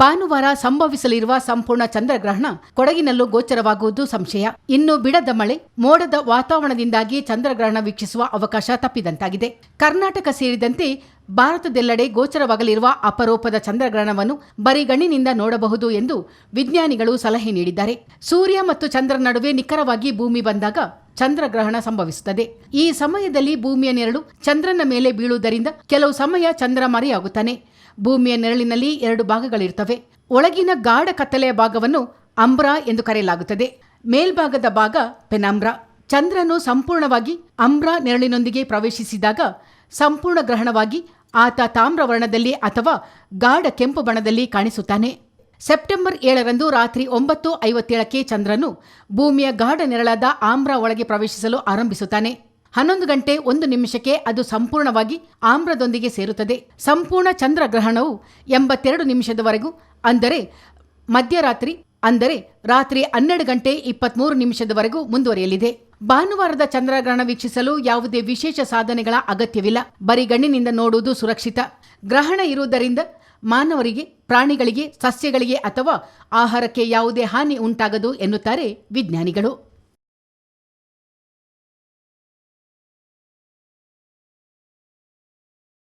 ಭಾನುವಾರ ಸಂಭವಿಸಲಿರುವ ಸಂಪೂರ್ಣ ಚಂದ್ರಗ್ರಹಣ ಕೊಡಗಿನಲ್ಲೂ ಗೋಚರವಾಗುವುದು ಸಂಶಯ. ಇನ್ನು ಬಿಡದ ಮಳೆ, ಮೋಡದ ವಾತಾವರಣದಿಂದಾಗಿ ಚಂದ್ರಗ್ರಹಣ ವೀಕ್ಷಿಸುವ ಅವಕಾಶ ತಪ್ಪಿದಂತಾಗಿದೆ. ಕರ್ನಾಟಕ ಸೇರಿದಂತೆ ಭಾರತದೆಲ್ಲೆಡೆ ಗೋಚರವಾಗಲಿರುವ ಅಪರೂಪದ ಚಂದ್ರಗ್ರಹಣವನ್ನು ಬರಿಗಣ್ಣಿನಿಂದ ನೋಡಬಹುದು ಎಂದು ವಿಜ್ಞಾನಿಗಳು ಸಲಹೆ ನೀಡಿದ್ದಾರೆ. ಸೂರ್ಯ ಮತ್ತು ಚಂದ್ರ ನಡುವೆ ನಿಖರವಾಗಿ ಭೂಮಿ ಬಂದಾಗ ಚಂದ್ರಗ್ರಹಣ ಸಂಭವಿಸುತ್ತದೆ. ಈ ಸಮಯದಲ್ಲಿ ಭೂಮಿಯ ನೆರಳು ಚಂದ್ರನ ಮೇಲೆ ಬೀಳುವುದರಿಂದ ಕೆಲವು ಸಮಯ ಚಂದ್ರ ಮರೆಯಾಗುತ್ತಾನೆ. ಭೂಮಿಯ ನೆರಳಿನಲ್ಲಿ ಎರಡು ಭಾಗಗಳಿರುತ್ತವೆ. ಒಳಗಿನ ಗಾಢ ಕತ್ತಲೆಯ ಭಾಗವನ್ನು ಅಂಬ್ರ ಎಂದು ಕರೆಯಲಾಗುತ್ತದೆ. ಮೇಲ್ಭಾಗದ ಭಾಗ ಪೆನಾಮ್ರ ಚಂದ್ರನು ಸಂಪೂರ್ಣವಾಗಿ ಅಂಬ್ರ ನೆರಳಿನೊಂದಿಗೆ ಪ್ರವೇಶಿಸಿದಾಗ ಸಂಪೂರ್ಣ ಗ್ರಹಣವಾಗಿ ಆತ ತಾಮ್ರವರ್ಣದಲ್ಲಿ ಅಥವಾ ಗಾಢ ಕೆಂಪು ಬಣ್ಣದಲ್ಲಿ ಕಾಣಿಸುತ್ತಾನೆ. ಸೆಪ್ಟೆಂಬರ್ ಏಳರಂದು ರಾತ್ರಿ ಒಂಬತ್ತು ಐವತ್ತೇಳಕ್ಕೆ ಚಂದ್ರನು ಭೂಮಿಯ ಗಾಢ ನೆರಳಾದ ಆಮ್ರ ಒಳಗೆ ಪ್ರವೇಶಿಸಲು ಆರಂಭಿಸುತ್ತಾನೆ. ಹನ್ನೊಂದು ಗಂಟೆ ಒಂದು ನಿಮಿಷಕ್ಕೆ ಅದು ಸಂಪೂರ್ಣವಾಗಿ ಆಮ್ರದೊಂದಿಗೆ ಸೇರುತ್ತದೆ. ಸಂಪೂರ್ಣ ಚಂದ್ರಗ್ರಹಣವು ಎಂಬತ್ತೆರಡು ನಿಮಿಷದವರೆಗೂ, ಅಂದರೆ ಮಧ್ಯರಾತ್ರಿ, ಅಂದರೆ ರಾತ್ರಿ ಹನ್ನೆರಡು ಗಂಟೆ ಇಪ್ಪತ್ಮೂರು ನಿಮಿಷದವರೆಗೂ ಮುಂದುವರಿಯಲಿದೆ. ಭಾನುವಾರದ ಚಂದ್ರಗ್ರಹಣ ವೀಕ್ಷಿಸಲು ಯಾವುದೇ ವಿಶೇಷ ಸಾಧನೆಗಳ ಅಗತ್ಯವಿಲ್ಲ. ಬರಿಗಣ್ಣಿನಿಂದ ನೋಡುವುದು ಸುರಕ್ಷಿತ. ಗ್ರಹಣ ಇರುವುದರಿಂದ ಮಾನವರಿಗೆ, ಪ್ರಾಣಿಗಳಿಗೆ, ಸಸ್ಯಗಳಿಗೆ ಅಥವಾ ಆಹಾರಕ್ಕೆ ಯಾವುದೇ ಹಾನಿ ಉಂಟಾಗದು ಎನ್ನುತ್ತಾರೆ ವಿಜ್ಞಾನಿಗಳು.